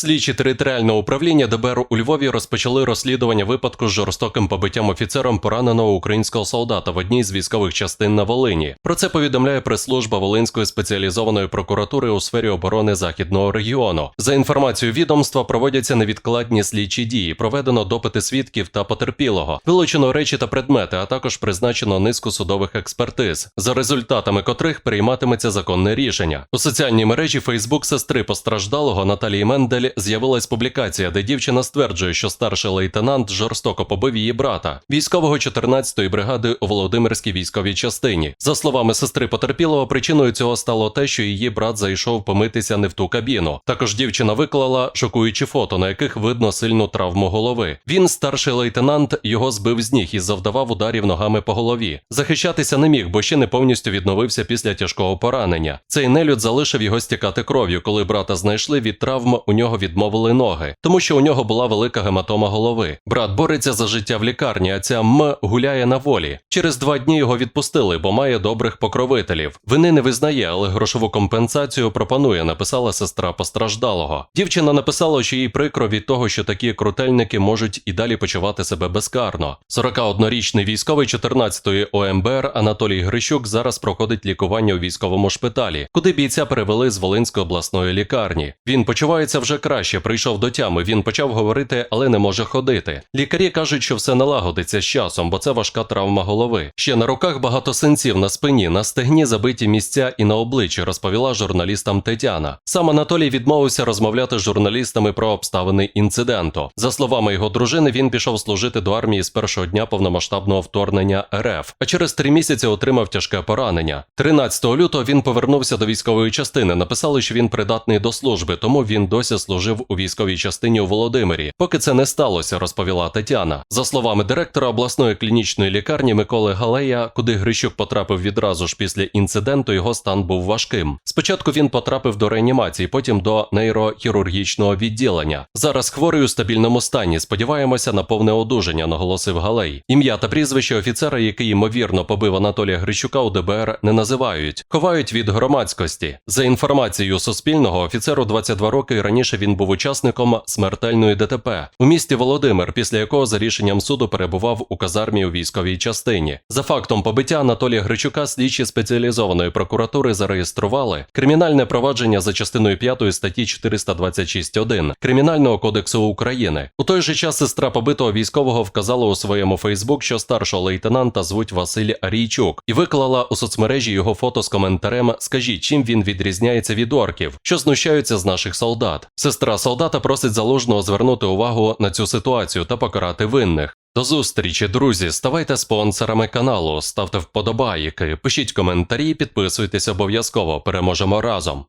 Слідчі територіального управління ДБР у Львові розпочали розслідування випадку з жорстоким побиттям офіцером пораненого українського солдата в одній з військових частин на Волині. Про це повідомляє прес-служба Волинської спеціалізованої прокуратури у сфері оборони західного регіону. За інформацією відомства, проводяться невідкладні слідчі дії. Проведено допити свідків та потерпілого, вилучено речі та предмети, а також призначено низку судових експертиз, за результатами котрих прийматиметься законне рішення. У соціальній мережі Фейсбук сестри постраждалого Наталії Мендель з'явилась публікація, де дівчина стверджує, що старший лейтенант жорстоко побив її брата, військового 14-ї бригади у Володимирській військовій частині. За словами сестри потерпілого, причиною цього стало те, що її брат зайшов помитися не в ту кабіну. Також дівчина виклала шокуючі фото, на яких видно сильну травму голови. Він, старший лейтенант, його збив з ніг і завдавав ударів ногами по голові. Захищатися не міг, бо ще не повністю відновився після тяжкого поранення. Цей нелюд залишив його стікати кров'ю. Коли брата знайшли від травм, у нього відмовили ноги, тому що у нього була велика гематома голови. Брат бореться за життя в лікарні, а ця М гуляє на волі. Через два дні його відпустили, бо має добрих покровителів. Вини не визнає, але грошову компенсацію пропонує, написала сестра постраждалого. Дівчина написала, що їй прикро від того, що такі крутельники можуть і далі почувати себе безкарно. 41-річний військовий 14-ї ОМБР Анатолій Грищук зараз проходить лікування у військовому шпиталі, куди бійця перевели з Волинської обласної лікарні. Він почувається вже краще, прийшов до тями. Він почав говорити, але не може ходити. Лікарі кажуть, що все налагодиться з часом, бо це важка травма голови. Ще на руках багато синців на спині, на стегні забиті місця і на обличчі, розповіла журналістам Тетяна. Сам Анатолій відмовився розмовляти з журналістами про обставини інциденту. За словами його дружини, він пішов служити до армії з першого дня повномасштабного вторгнення РФ, а через три місяці отримав тяжке поранення. 13 лютого він повернувся до військової частини. Написали, що він придатний до служби, тому він досі служив у військовій частині у Володимирі. Поки це не сталося, розповіла Тетяна. За словами директора обласної клінічної лікарні Миколи Галея, куди Грищук потрапив відразу ж після інциденту, його стан був важким. Спочатку він потрапив до реанімації, потім до нейрохірургічного відділення. Зараз хворий у стабільному стані. Сподіваємося на повне одужання, наголосив Галей. Ім'я та прізвище офіцера, який ймовірно побив Анатолія Грищука у ДБР, не називають, ховають від громадськості. За інформацією Суспільного, офіцеру 22 роки раніше він був учасником смертельної ДТП у місті Володимир, після якого за рішенням суду перебував у казармі у військовій частині. За фактом побиття Анатолія Гричука слідчі спеціалізованої прокуратури зареєстрували кримінальне провадження за частиною 5 статті 426.1 Кримінального кодексу України. У той же час сестра побитого військового вказала у своєму Фейсбук, що старшого лейтенанта звуть Василь Арійчук, і виклала у соцмережі його фото з коментарем Скажіть, чим він відрізняється від орків, що знущаються з наших солдат. Сестра солдата просить заложного звернути увагу на цю ситуацію та покарати винних. До зустрічі, друзі. Ставайте спонсорами каналу, ставте вподобайки, пишіть коментарі, підписуйтесь обов'язково. Переможемо разом.